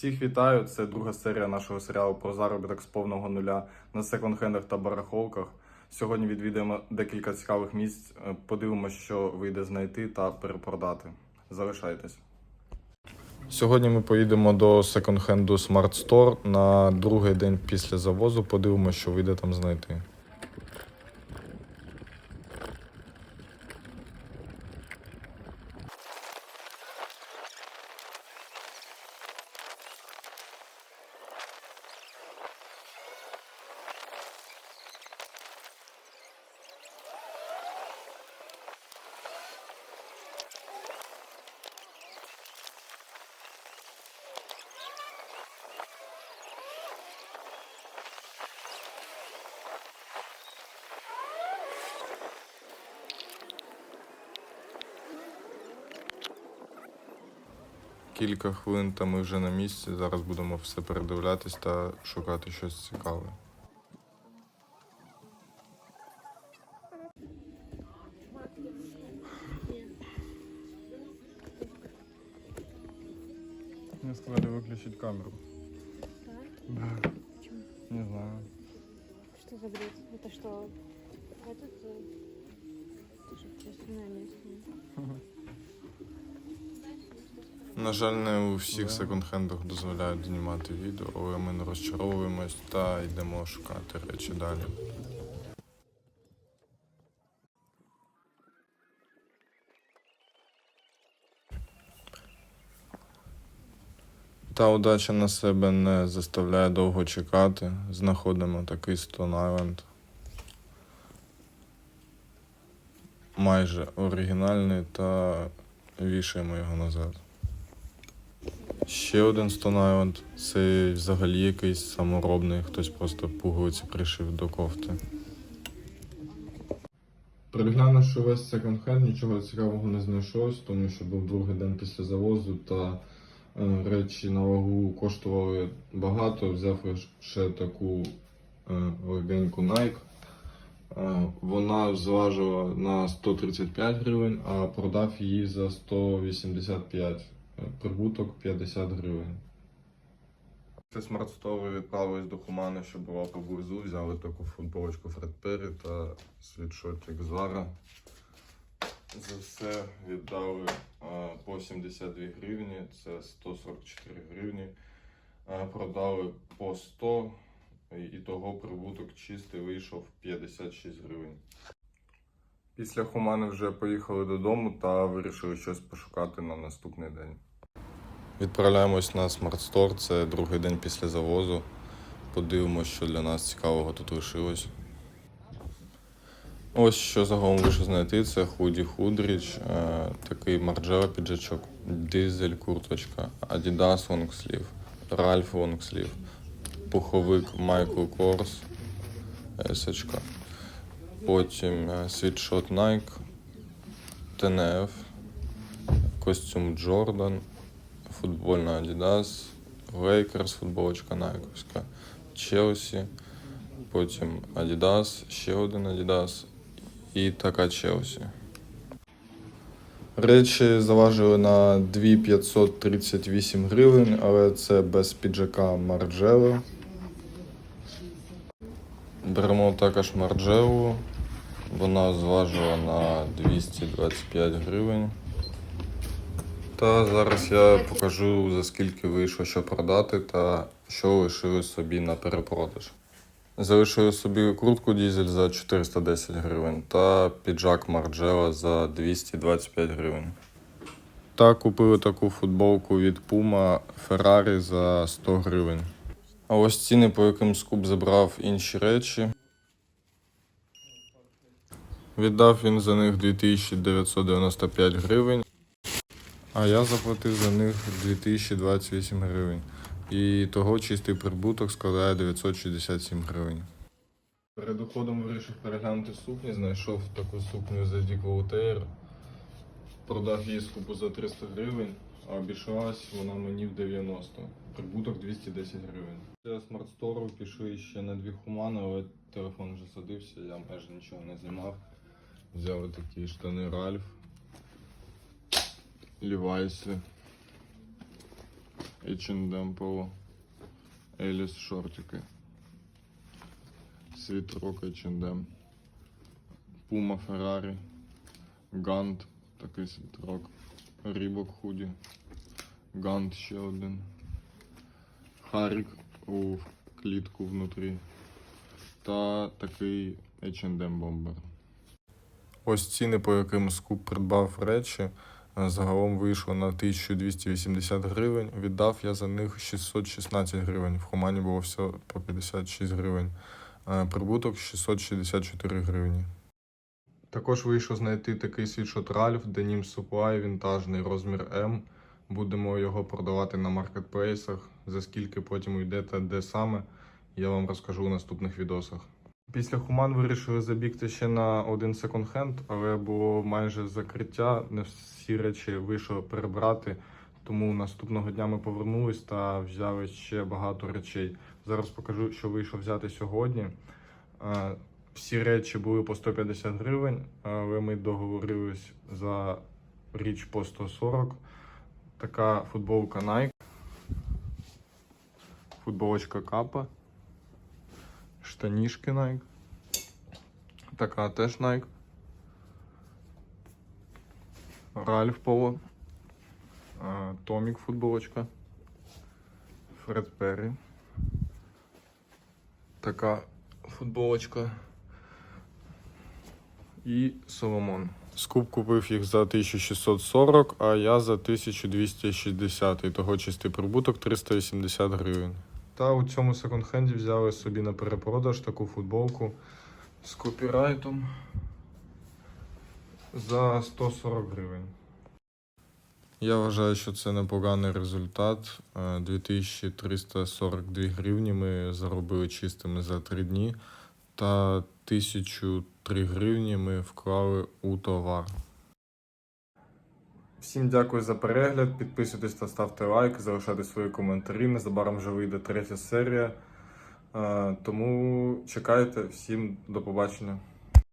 Всіх вітаю! Це друга серія нашого серіалу про заробіток з повного нуля на секонд-хендах та барахолках. Сьогодні відвідаємо декілька цікавих місць, е, подивимося, що вийде знайти та перепродати. Залишайтесь. Сьогодні ми поїдемо до секонд-хенду Smart Store на другий день після завозу. Подивимося, що вийде там знайти. Кілька хвилин та ми вже на місці. Зараз будемо все передивлятись та шукати щось цікаве. Мне сказали выключить камеру. Да. Почему? Не знаю. Что за бред? Это что? Этот... э, Это же общественное место. На жаль, не у всіх секонд-хендах дозволяють знімати відео, але ми не розчаровуємось та йдемо шукати речі далі. Та удача на себе не заставляє довго чекати. Знаходимо такий Stone Island. Майже оригінальний та вішаємо його назад. Ще один Stone Island. Це взагалі якийсь саморобний, хтось просто пуговиці пришив до кофти. Переглянувши весь секонд-хенд, нічого цікавого не знайшлось, тому що був другий день після завозу та е, речі на вагу коштували багато. Взяв ще таку е, легеньку Nike. Е, Вона зважила на 135 гривень, а продав її за 185. Е, Прибуток 50 гривень. Це смарт-стори відправились до Хумани, що була поблизу. Взяли таку футболочку Фред Перрі та світшотик Зара. За все віддали по 72 гривні, це 144 гривні. Продали по 100, і того прибуток чистий вийшов 56 гривень. Після Хумани вже поїхали додому та вирішили щось пошукати на наступний день. Відправляємось на Smart Store, це другий день після завозу. Подивимось, що для нас цікавого тут лишилось. Ось що загалом вийшло знайти, це худі Худріч, е, такий марджела піджачок, дизель курточка, Adidas лонгслів, Ralph лонгслів, пуховик Michael Kors, есочка. Потім е, світшот Nike, TNF, костюм Jordan, футбольна Adidas, Lakers, футболочка Найковська, Челсі, потім Adidas, ще один Adidas і така Челсі. Речі заважили на 2538 гривень, але це без піджака Марджело. Беремо також Марджелу. Вона зважила на 225 гривень. Та зараз я покажу за скільки вийшло що продати та що лишили собі на перепродаж. Залишили собі куртку дізель за 410 гривень та піджак Марджела за 225 гривень. Та купили таку футболку від Puma Ferrari за 100 гривень. А ось ціни, по яким скуп забрав інші речі. Віддав він за них 2995 гривень. А я заплатив за них 2028 гривень. І того чистий прибуток складає 967 гривень. Перед уходом вирішив переглянути сукні, знайшов таку сукню за Dick Voltaire. Продав її скупу за 300 гривень, а обійшлась вона мені в 90. Прибуток 210 гривень. Для смарт-стору пішли ще на дві хумани, але телефон вже садився, я майже нічого не знімав. Взяли такі штани Ральф. Лівайси. H&M Polo. Еліс шортики. Світрок H&M. Puma Ferrari. Гант, такий світрок. Рібок худі. Гант ще один. Харік у клітку внутрі. Та такий H&M бомбер. Ось ціни, по яким скуп придбав речі. Е, Загалом вийшло на 1280 гривень. Віддав я за них 616 гривень. В Хумані було все по 56 гривень. Е, Прибуток 664 гривні. Також вийшло знайти такий світшот Ralph Denim Supply вінтажний розмір М. Будемо його продавати на маркетплейсах. За скільки потім уйде та де саме, я вам розкажу у наступних відосах. Після Хуман вирішили забігти ще на один секонд-хенд, але було майже закриття. Не всі речі вийшло перебрати. Тому наступного дня ми повернулись та взяли ще багато речей. Зараз покажу, що вийшло взяти сьогодні. Е, Всі речі були по 150 гривень, але ми договорились за річ по 140. Така футболка Nike, футболочка Капа, штанішки Nike. Така теж Nike. Ральф Поло. Томік футболочка. Фред Перрі. Така футболочка. І Соломон. Скуп купив їх за 1640, а я за 1260. І того чистий прибуток 380 гривень. Та у цьому секонд-хенді взяли собі на перепродаж таку футболку з копірайтом за 140 гривень. Я вважаю, що це непоганий результат. Е, 2342 гривні ми заробили чистими за 3 дні, та 1003 гривні ми вклали у товар. Всім дякую за перегляд. Підписуйтесь та ставте лайк, залишайте свої коментарі. Незабаром вже вийде третя серія. Е, Тому чекайте. Всім до побачення.